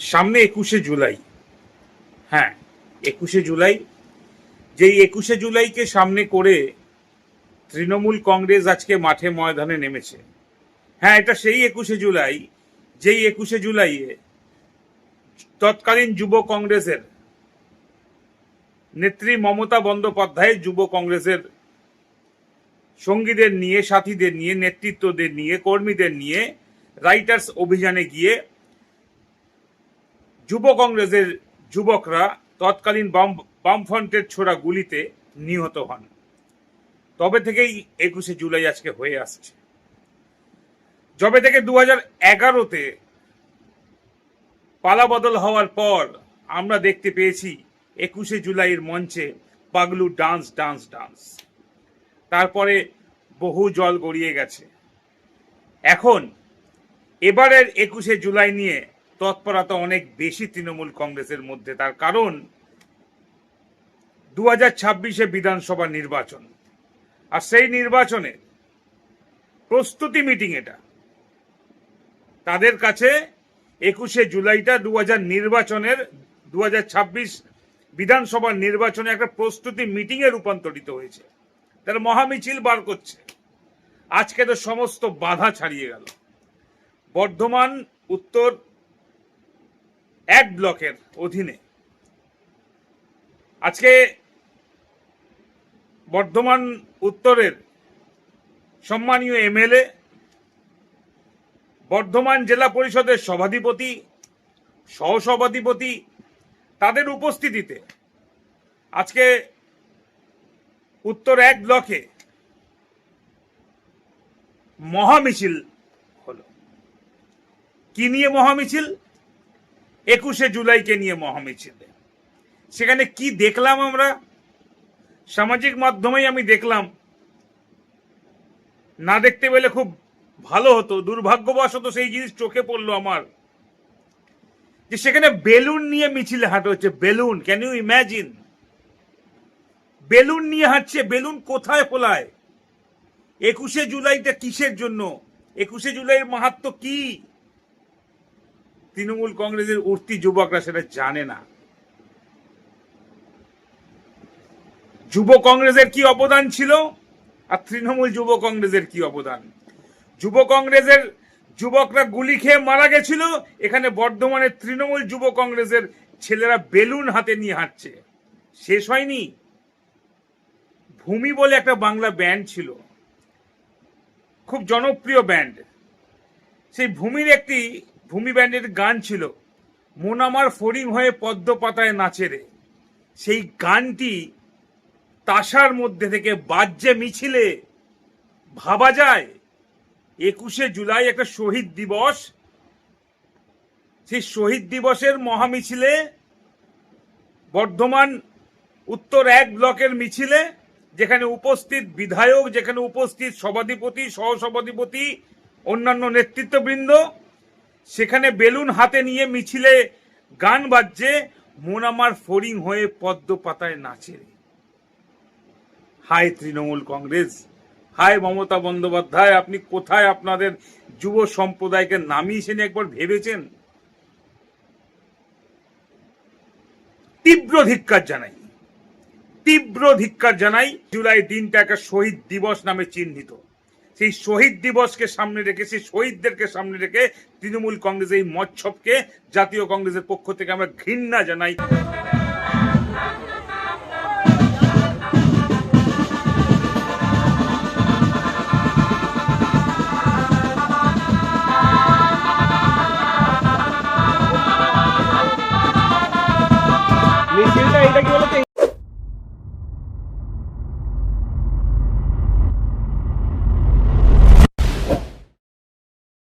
সামনে একুশে জুলাই। হ্যাঁ একুশে জুলাই। যেই একুশে জুলাইকে সামনে করে তৃণমূল কংগ্রেস আজকে মাঠে ময়দানে নেমেছে। হ্যাঁ এটা সেই একুশে জুলাই। যেই একুশে জুলাইয়ে তৎকালীন যুব কংগ্রেসের নেত্রী মমতা বন্দ্যোপাধ্যায় যুব কংগ্রেসের সঙ্গীদের নিয়ে, সাথীদের নিয়ে, নেতৃত্বদের নিয়ে, কর্মীদের নিয়ে রাইটার্স অভিযানে গিয়ে যুব কংগ্রেসের যুবকরা তৎকালীন বাম, বামফ্রন্টের ছোড়া গুলিতে নিহত হন। তবে থেকেই একুশে জুলাই আজকে হয়ে আসছে। যবে থেকে দু হাজার এগারোতে পালাবদল হওয়ার পর আমরা দেখতে পেয়েছি একুশে জুলাইয়ের মঞ্চে পাগলু ডান্স ডান্স ডান্স তারপরে বহু জল গড়িয়ে গেছে। এখন, এবারের একুশে জুলাই নিয়ে তৎপরতা অনেক বেশি তৃণমূল কংগ্রেসের মধ্যে, তার কারণ দু হাজার ছাব্বিশে বিধানসভা নির্বাচন। আর সেই নির্বাচনে প্রস্তুতি মিটিং এটা। তাদের কাছে একুশে জুলাইটা দু হাজার নির্বাচনের দু হাজার ছাব্বিশ বিধানসভার নির্বাচনে একটা প্রস্তুতি মিটিংয়ে রূপান্তরিত হয়েছে। তারা মহামিছিল বার করছে। আজকে তো সমস্ত বাধা ছাড়িয়ে গেল। বর্ধমান, উত্তর এক ব্লকের অধীনে। আজকে বর্ধমান, উত্তরের সম্মানীয় এমএলএ, বর্ধমান জেলা পরিষদের সভাধিপতি, সহসভাধিপতি, তাদের উপস্থিতিতে আজকে উত্তর এক ব্লকে মহামিছিল হলো। কি নিয়ে মহামিছিল? একুশে জুলাইকে নিয়ে মহামিছিল। সেখানে কি দেখলাম আমরা? সামাজিক মাধ্যমেই আমি দেখলাম, না দেখতে পেলে খুব ভালো হতো, দুর্ভাগ্যবশত সেই জিনিস চোখে পড়ল আমার। যে সেখানে বেলুন নিয়ে মিছিল হাঁটা হচ্ছে, balloon can you imagine balloon নিয়ে হাঁটছে, বেলুন কোথায় ফোলায় একুশে জুলাইটা কিসের জন্য? একুশে জুলাইয়ের মাহাত্ম কি? তৃণমূল কংগ্রেসের উঠতি যুবকরা সেটা জানে না। যুব কংগ্রেসের কি অবদান ছিল? আর তৃণমূল যুব কংগ্রেসের কি অবদান? যুব কংগ্রেসের যুবকরা গুলি খেয়ে মারা গেছিল, এখানে বর্ধমানের তৃণমূল যুব কংগ্রেসের ছেলেরা বেলুন হাতে নিয়ে হাঁটছে। শেষ হয়নি? ভূমি বলে একটা বাংলা ব্যান্ড ছিল। খুব জনপ্রিয় ব্যান্ড। সেই ভূমির একটি, ভূমি ব্যান্ডের গান ছিল, মন আমার ফড়িং হয়ে পদ্ম পাতায় নাচে রে। সেই গানটি তাসার মধ্যে থেকে বাজ্যে মিছিলে। ভাবা যায়, একুশে জুলাই একটা শহীদ দিবস। সেই শহীদ দিবসের মহামিছিলে, বর্ধমান উত্তর এক ব্লকের মিছিলে যেখানে উপস্থিত বিধায়ক, যেখানে উপস্থিত সভাধিপতি, সহসভাধিপতি, অন্যান্য নেতৃত্ববৃন্দ, সেখানে বেলুন হাতে নিয়ে মিছিলে গান বাজছে, মন আমার ফড়িং হয়ে পদ্ম পাতায় নাচে। হায় তৃণমূল কংগ্রেস হায় মমতা বন্দ্যোপাধ্যায়, আপনি কোথায় আপনাদের যুব সম্প্রদায়কে নামিয়েছেন একবার ভেবেছেন তীব্র ধিক্কার জানাই তীব্র ধিক্কার জানাই জুলাই দিনটাকে শহীদ দিবস নামে চিহ্নিত। সেই শহীদ দিবসকে সামনে রেখে, সেই শহীদদেরকে সামনে রেখে তৃণমূল কংগ্রেস এই মৎসবকে জাতীয় কংগ্রেসের পক্ষ থেকে আমরা ঘৃণা জানাই। এটা